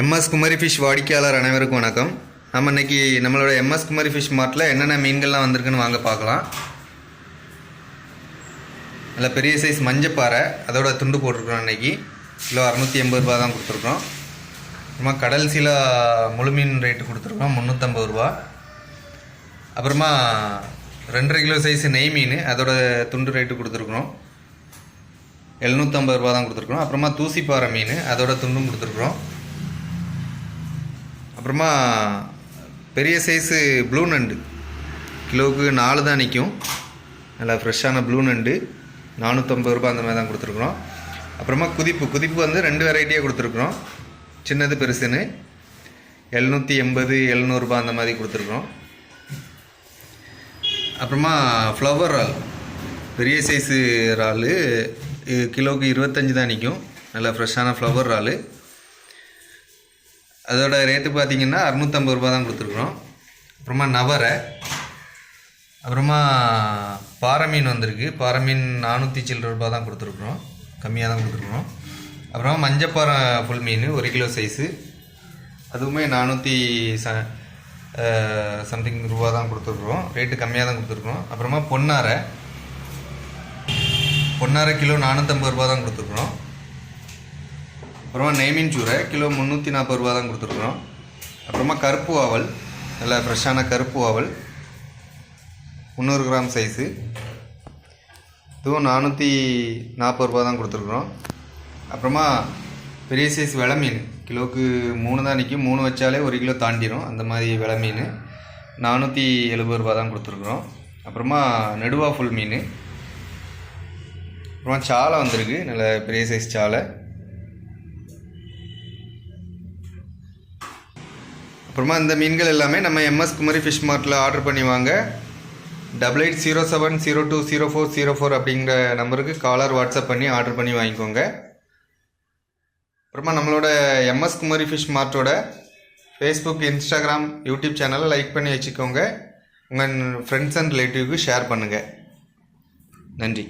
MS Kumari fish வாடிக்கையாளர் அனைவருக்கும் வணக்கம். நம்ம இன்னைக்கு நம்மளோட எம்எஸ் குமரி ஃபிஷ் மார்ட்டில் என்னென்ன மீன்கள்லாம் வந்திருக்குன்னு வாங்க பார்க்கலாம். நல்ல பெரிய சைஸ் மஞ்சப்பாறை அதோட துண்டு போட்டிருக்கிறோம் இன்றைக்கி கிலோ அறநூற்றி எண்பது ரூபா தான் கொடுத்துருக்கோம் அப்புறமா கடல் சீலா முழு மீன் ரேட்டு கொடுத்துருக்கோம் முந்நூற்றம்பது ரூபா. அப்புறமா ரெண்டரை கிலோ சைஸ் நெய் மீன் அதோட துண்டு ரேட்டு கொடுத்துருக்குறோம். எழுநூற்றம்பது ரூபா தான் கொடுத்துருக்குறோம். அப்புறமா தூசிப்பாறை மீன் அதோட துண்டும் கொடுத்துருக்குறோம். அப்புறமா பெரிய சைஸு ப்ளூ நண்டு. கிலோவுக்கு நாலு தான் நிற்கும் நல்லா ஃப்ரெஷ்ஷான ப்ளூ நண்டு. நானூற்றம்பது ரூபாய் அந்த மாதிரி தான் கொடுத்துருக்குறோம். அப்புறமா குதிப்பு. குதிப்பு வந்து ரெண்டு வெரைட்டியாக கொடுத்துருக்குறோம். சின்னது பெருசுன்னு. எழுநூற்றி எண்பது எழுநூறுபா அந்த மாதிரி கொடுத்துருக்குறோம். அப்புறமா ஃப்ளவர் இறால் பெரிய சைஸு இறால் கிலோவுக்கு இருபத்தஞ்சி தான் நிற்கும் நல்லா ஃப்ரெஷ்ஷான ஃப்ளவர் இறால் அதோட ரேட்டு பார்த்தீங்கன்னா அறுநூற்றம்பது ரூபா தான் கொடுத்துருக்குறோம். அப்புறமா நவரை. அப்புறமா பாறை மீன் வந்திருக்கு. பாறை மீன் நானூற்றி சில்லற ரூபா தான் கொடுத்துருக்குறோம். கம்மியாக தான் கொடுத்துருக்குறோம். அப்புறமா மஞ்சப்பாறை ஃபுல் மீன் ஒரு கிலோ சைஸு அதுவுமே நானூற்றி ச சம்திங் ரூபா தான் கொடுத்துருக்குறோம். ரேட்டு கம்மியாக தான் கொடுத்துருக்குறோம். அப்புறமா பொன்னாரை. பொன்னாரை கிலோ நானூற்றம்பது ரூபா தான் கொடுத்துருக்குறோம். அப்புறமா நெய்மீன் சூரை கிலோ முந்நூற்றி நாற்பது ரூபா தான் கொடுத்துருக்குறோம். அப்புறமா கருப்பு ஆவல் நல்ல ஃப்ரெஷ்ஷான கருப்பு ஆவல். முந்நூறு கிராம் சைஸு இதுவும் நானூற்றி நாற்பது ரூபா தான் கொடுத்துருக்குறோம். அப்புறமா பெரிய சைஸ் வில மீன். கிலோவுக்கு மூணு தான் நிற்கும் மூணு வச்சாலே ஒரு கிலோ தாண்டிடும் அந்த மாதிரி வெலை மீன். நானூற்றி எழுபது ரூபா தான் கொடுத்துருக்குறோம். அப்புறமா நெடுவா ஃபுல் மீன். அப்புறமா சாலை வந்திருக்கு. நல்ல பெரிய சைஸ் சாலை. அப்புறமா இந்த மீன்கள் எல்லாமே நம்ம எம்எஸ் குமரி ஃபிஷ் மார்ட்டில் ஆர்டர் பண்ணி வாங்க. Double eight zero seven zero two zero four zero four அப்படிங்கிற நம்பருக்கு காலர் வாட்ஸ்அப் பண்ணி ஆர்டர் பண்ணி வாங்கிக்கோங்க. அப்புறமா நம்மளோட எம்எஸ் குமரி ஃபிஷ் மார்ட்டோட ஃபேஸ்புக் இன்ஸ்டாகிராம் யூடியூப் சேனலை லைக் பண்ணி வச்சுக்கோங்க. உங்கள் ஃப்ரெண்ட்ஸ் அண்ட் ரிலேட்டிவ்க்கு ஷேர் பண்ணுங்கள் நன்றி.